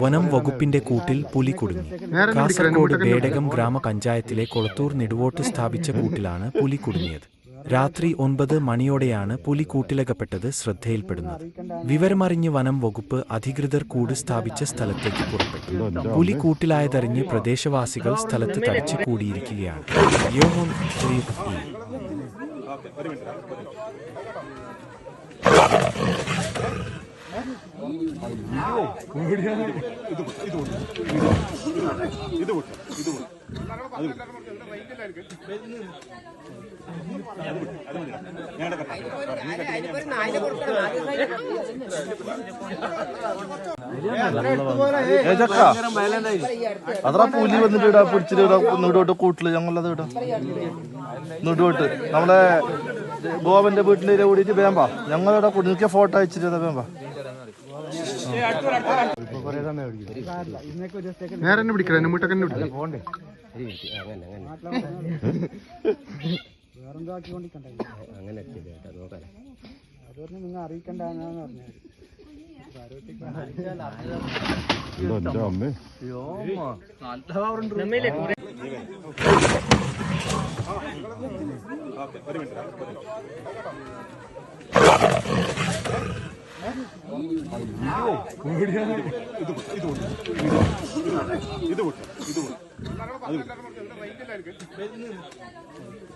വനം വകുപ്പിന്റെ കൂട്ടിൽ പുലി കുടുങ്ങി. കാസർഗോഡ് ബേഡകം ഗ്രാമപഞ്ചായത്തിലെ കൊളത്തൂർ നെടുവോട്ട് സ്ഥാപിച്ച കൂട്ടിലാണ് പുലി കുടുങ്ങിയത്. രാത്രി ഒൻപത് മണിയോടെയാണ് പുലി കൂട്ടിലകപ്പെട്ടത് ശ്രദ്ധയിൽപ്പെടുന്നത്. വിവരമറിഞ്ഞ് വനം വകുപ്പ് അധികൃതർ കൂട് സ്ഥാപിച്ച സ്ഥലത്തേക്ക് പുറപ്പെട്ടു. പുലി കൂട്ടിലായതറിഞ്ഞ് പ്രദേശവാസികൾ സ്ഥലത്ത് തടിച്ചു കൂടിയിരിക്കുകയാണ്. യോഹോൻ അത്ര പുലി വന്നിട്ട് പിടിച്ചിട്ട് ഇടാ കൂട്ടിൽ ഞങ്ങളത് ഇടാ നെടുവോട്ട് നമ്മളെ ഗോവന്റെ വീട്ടിലേക്ക് കൂടിയിട്ട് വേമ്പാ ഞങ്ങളിവിടെ കുടുങ്ങിയ ഫോട്ടോ അയച്ചിട്ട് വേമ്പാ നേരെ തന്നെ പിടിക്കണം എന്നെ വീട്ടൊക്കെ തന്നെ പിടിക്കണം നിങ്ങൾ അറിയിക്കണ്ടെന്നാണ് പറഞ്ഞത് ഇത് പൊട്ടി ഇത് പൊട്ടി അത്